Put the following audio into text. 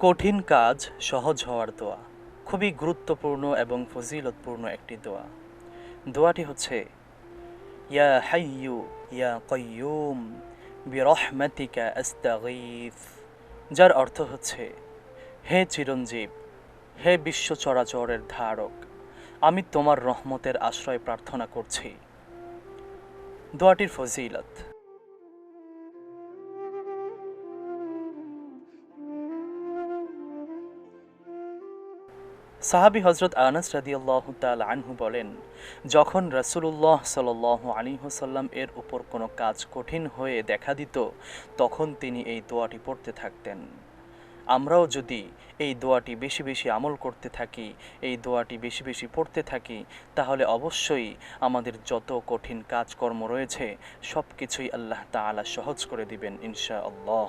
কঠিন কাজ সহজ হওয়ার দোয়া। খুবই গুরুত্বপূর্ণ এবং ফজিলতপূর্ণ একটি দোয়া। দোয়াটি হচ্ছে, ইয়া হাইয়ু ইয়া কয়ুম বিরহমাতিকা আস্তাগীথ যার অর্থ হচ্ছে, হে চিরঞ্জীব, হে বিশ্ব চরাচরের ধারক, আমি তোমার রহমতের আশ্রয় প্রার্থনা করছি। দোয়াটির ফজিলত। সাহাবি হজরত আনাস রাদিয়াল্লাহ তাল আনহু বলেন, যখন রাসূলুল্লাহ সাল্লাহ আলী হোসাল্লাম এর উপর কোনো কাজ কঠিন হয়ে দেখা দিত, তখন তিনি এই দোয়াটি পড়তে থাকতেন। আমরাও যদি এই দোয়াটি বেশি বেশি আমল করতে থাকি, এই দোয়াটি বেশি বেশি পড়তে থাকি, তাহলে অবশ্যই আমাদের যত কঠিন কাজকর্ম রয়েছে সব কিছুই আল্লাহ তাআলা সহজ করে দিবেন ইনশা আল্লাহ